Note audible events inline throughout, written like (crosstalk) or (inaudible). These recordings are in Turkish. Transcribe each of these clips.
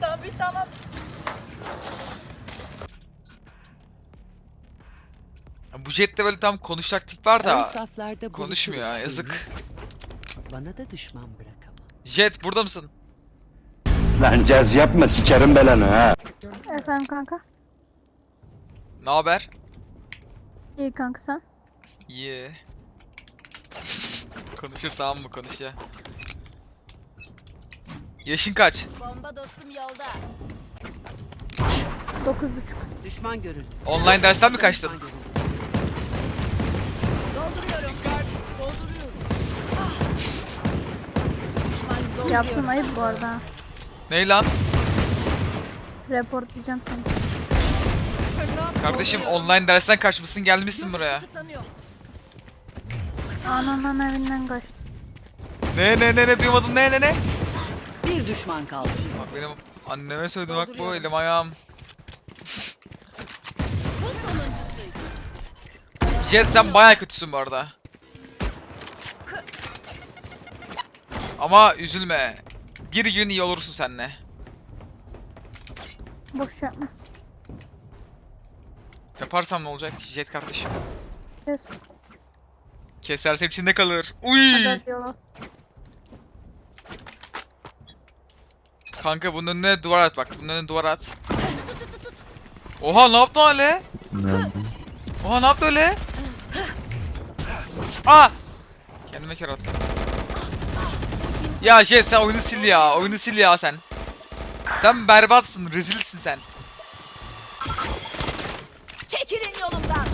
Tabii tamam. Bu jette böyle tam konuşacak tip var da. saflarda konuşmuyor ya, yazık. Bana da düşman bırakamam. Jet burada mısın? Lan caz yapma sikerim belanı ha. Efendim kanka. Ne haber? İyi kanka sen. İyi. (laughs) Konuşur tamam mı konuş ya. Yaşın kaç? Bomba dostum yolda. 9.5. Düşman görüldü. Online dersten mi kaçtın? Düşman görüldü. Dolduruyorum. Dolduruyorum. Ah. Düşman dolduruyorum. Yaptın ayıp bu arada. Ney lan? Report diyeceğim seni. Kardeşim online dersten kaçmışsın gelmişsin buraya. Kısıtlanıyor. Ananın evinden kaçtı. Ne ne ne ne duymadın ne ne ne? Bir düşman kaldı. Bak benim anneme söyledim bak bu elim ayağım. Jet sen baya kötüsün bu arada. Ama üzülme. Bir gün iyi olursun seninle. Boş yapma. Yaparsam ne olacak Jet kardeşim? Kes. Keserse içinde kalır. Uy! Hadi diyorlar. Kanka bunun önüne duvar at bak. Bunun önüne duvar at. Oha ne yaptın öyle? Oha ne yaptı öyle? Aa! Kendime kör attım. Ya Jet sen oyunu sil ya. Oyunu sil ya sen. Sen berbatsın. Rezilsin sen. Çekilin yolumdan.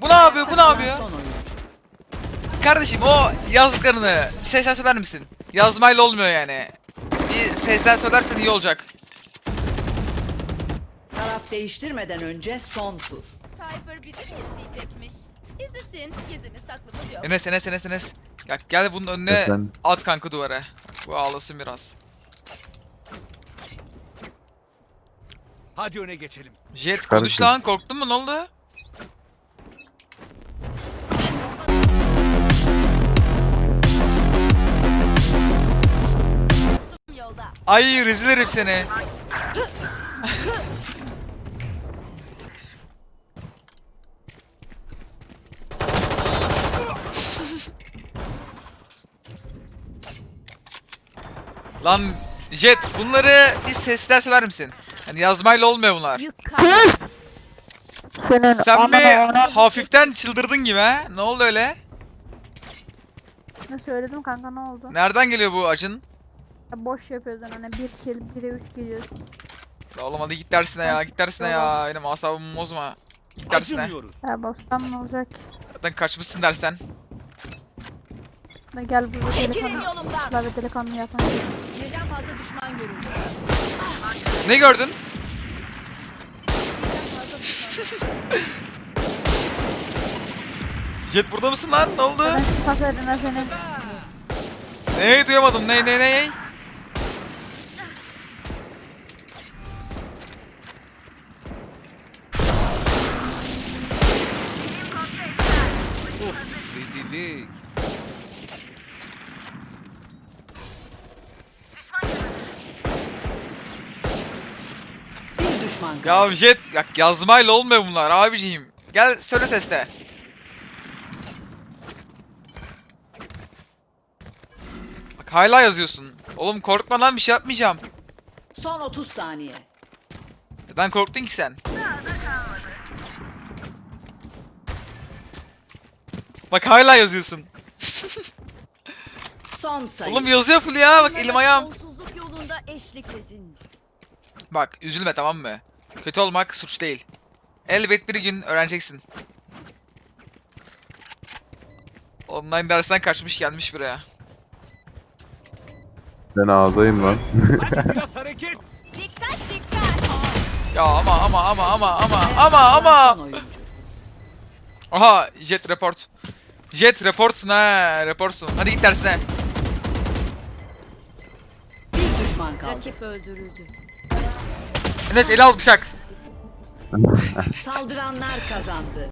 Bu ne yapıyor? Bu ne yapıyor? Kardeşim o yazdıklarını seslen söyler misin? Yazmayla olmuyor yani. Bir seslen söylersen iyi olacak. Taraf değiştirmeden önce son tur. Cypher bizi mi izleyecekmiş? İzlesin. Gizlimiz saklımız yok. Enes Enes Enes Enes. Ya gel bunun önüne Efendim? at kanka duvara. Bu ağlasın biraz. Hadi öne geçelim. Jet konuş lan korktun mu ne oldu? Ay rezil herif seni. Lan Jet bunları bir sesler söyler misin? Hani yazmayla olmuyor bunlar. Senin Sen mi anana hafiften çıldırdın gibi ha? Ne oldu öyle? Ne söyledim kanka ne oldu? Nereden geliyor bu acın? Boş yapıyorsun hani bir kill 1'e 3 gidiyoruz. Ya Oğlum hadi git dersine ya, git dersine ya. Benim asabımı bozma. Git dersine. Acımıyoruz. Ya boss'tan ne olacak? Zaten kaçmışsın dersten. Da gel burada Çekilin delikanlı. yolumdan. Delikanlı yapma. Birden fazla düşman görüldü. Ne gördün? (laughs) Jet burada mısın lan? Ne oldu? Ben pas verdin ha senin. Ne duyamadım. Ne ne ne? Uf, rezillik. Bir düşman kaldı. Ya Jet ya yazmayla olmuyor bunlar abiciğim. Gel söyle sesle. Bak hala yazıyorsun. Oğlum korkma lan bir şey yapmayacağım. Son 30 saniye. Neden korktun ki sen? Bak hala yazıyorsun. (laughs) Son sayı. Oğlum yazıyor full ya bak elim ayağım. Sonsuzluk yolunda eşlikledin. Bak üzülme tamam mı? Kötü olmak suç değil. Elbet bir gün öğreneceksin. Online dersten kaçmış gelmiş buraya. Ben ağdayım lan. Hadi (laughs) biraz hareket. Dikkat dikkat. Ya ama ama ama ama ama ama ama. Aha jet report. Jet reportsun ha reportsun. Hadi git dersine. Bir düşman kaldı. Rakip öldürüldü. Enes eli al bıçak. Saldıranlar kazandı.